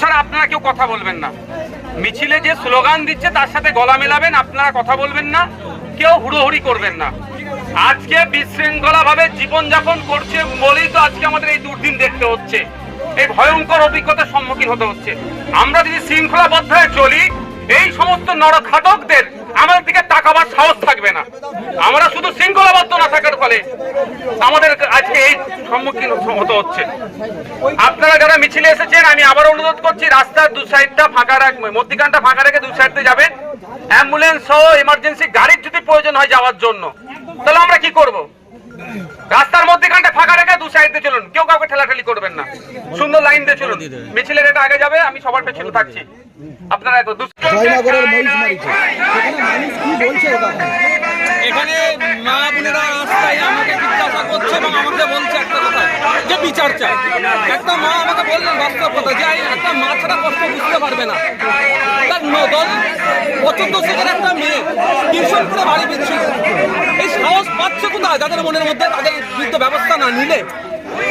ছাড়া আপনারা কেউ কথা বলবেন না। মিছিলে যে স্লোগান দিচ্ছে, তার সাথে গলা মেলাবেন, আপনারা কথা বলবেন না, কেউ হুড়োহুড়ি করবেন না। আজকে বিশৃঙ্খলাভাবে জীবনযাপন করছে বলেই তো আজকে আমাদের এই দুর্দিন দেখতে হচ্ছে। এই ভয়ঙ্কর অভিজ্ঞতার সম্মুখীন হতে হচ্ছে। আমরা যদি শৃঙ্খলাবদ্ধ হয়ে চলি, এই সমস্ত নরঘাতকদের আমাদের দিকে তাকাবার সাহস থাকবে না। আমরা শুধু শৃঙ্খলাবদ্ধ না থাকার ফলে আমাদের আজকে এই সম্মুখীন হতে হচ্ছে। আপনারা যারা মিছিলে এসেছেন, আমি আবার অনুরোধ করছি, রাস্তার দু সাইডটা ফাঁকা রাখ, মধ্যিখানটা ফাঁকা রেখে দু সাইডে যাবেন। অ্যাম্বুলেন্স সহ এমার্জেন্সি গাড়ির যদি প্রয়োজন হয় যাওয়ার জন্য, তাহলে আমরা কি করব? রাস্তার মধ্যিখানটা ফাঁকা রেখে দু সাইডে চলুন, কেউ কাউকে ঠেলাঠেলি করবেন না। সুন্দর লাইন দিয়ে চলুন। মিছিলের এটা আগে যাবে, আমি সবার পেছনে থাকছি। আপনারা দু- জয়নগরের মহিষমারিতে সেখানে মানুষ কি বলছে ওখানে এখানে মা বোনেরা রাস্তায় আমাকে জিজ্ঞাসা করছে এবং আমাকে বলছে একটা কথা যে বিচার চাই। একটা মা আমাকে বললেন বাস্তব কথা যে একটা মা ছাড়া কষ্ট বুঝতে পারবে না। তার ন- দল পছন্দ সেখানে একটা মেয়ে টিউশন করে বাড়ি দিচ্ছিল এই সাহস পাচ্ছে কোথায়? যাদের মনের মধ্যে তাদের বিরুদ্ধে ব্যবস্থা না নিলে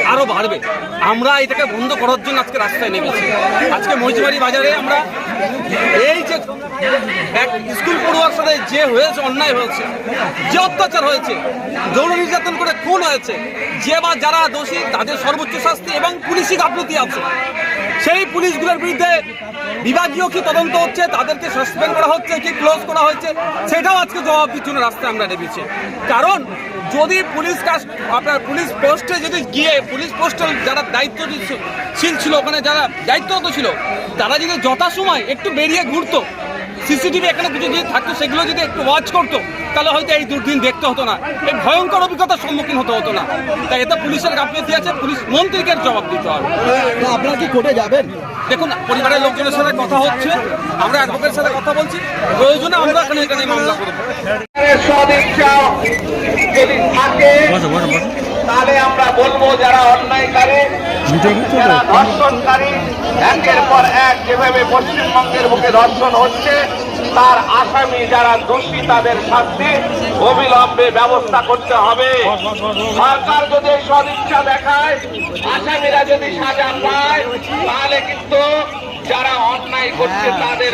আরও বাড়বে। আমরা এটাকে বন্ধ করার জন্য আজকে রাস্তায় নেমেছি। আজকে মহিষবাড়ি বাজারে আমরা এই যে স্কুল পড়ুয়ার সাথে যে হয়েছে, অন্যায় হয়েছে, যে অত্যাচার হয়েছে, যৌন নির্যাতন করে খুন হয়েছে, যে বা যারা দোষী, তাদের সর্বোচ্চ শাস্তি এবং পুলিশি গাফলতি আছে। সেই পুলিশগুলোর বিরুদ্ধে বিভাগীয় কি তদন্ত হচ্ছে, তাদেরকে সাসপেন্ড করা হচ্ছে, কি ক্লোজ করা হয়েছে, সেটাও আজকে জবাব জন্য রাস্তায় আমরা নেমেছি। কারণ যদি পুলিশ কাজ আপনার পুলিশ পোস্টে যদি গিয়ে পুলিশ পোস্টে যারা দায়িত্বশীল ছিল ওখানে যারা দায়িত্বরত ছিল তারা যদি যথাসময় একটু বেরিয়ে ঘুরতো সিসিটিভি এখানে কিছু যদি থাকতো সেগুলো যদি একটু ওয়াচ করতো তাহলে হয়তো এই দুর্দিন দেখতে হতো না। এই ভয়ঙ্কর অভিজ্ঞতার সম্মুখীন হতে হতো না। তাই এটা পুলিশের গাফিলতি আছে পুলিশ মন্ত্রীকে জবাব দিতে হবে। আপনারা কি কোর্টে যাবেন? দেখুন পরিবারের লোকজনের সাথে কথা হচ্ছে আমরা অ্যাডভোকেটের সাথে কথা বলছি। প্রয়োজনে আমরা এখানে এখানে মামলা করব। সদিচ্ছা। যদি থাকে তাহলে আমরা বলব যারা অন্যায়কারী যারা ধর্ষণকারী একের পর এক যেভাবে পশ্চিমবঙ্গের বুকে ধর্ষণ হচ্ছে তার আসামি যারা দোষী তাদের শাস্তি অবিলম্বে ব্যবস্থা করতে হবে। সরকার যদি সদিচ্ছা দেখায় আসামিরা যদি সাজা পায় তাহলে কিন্তু যারা অন্যায় করছে তাদের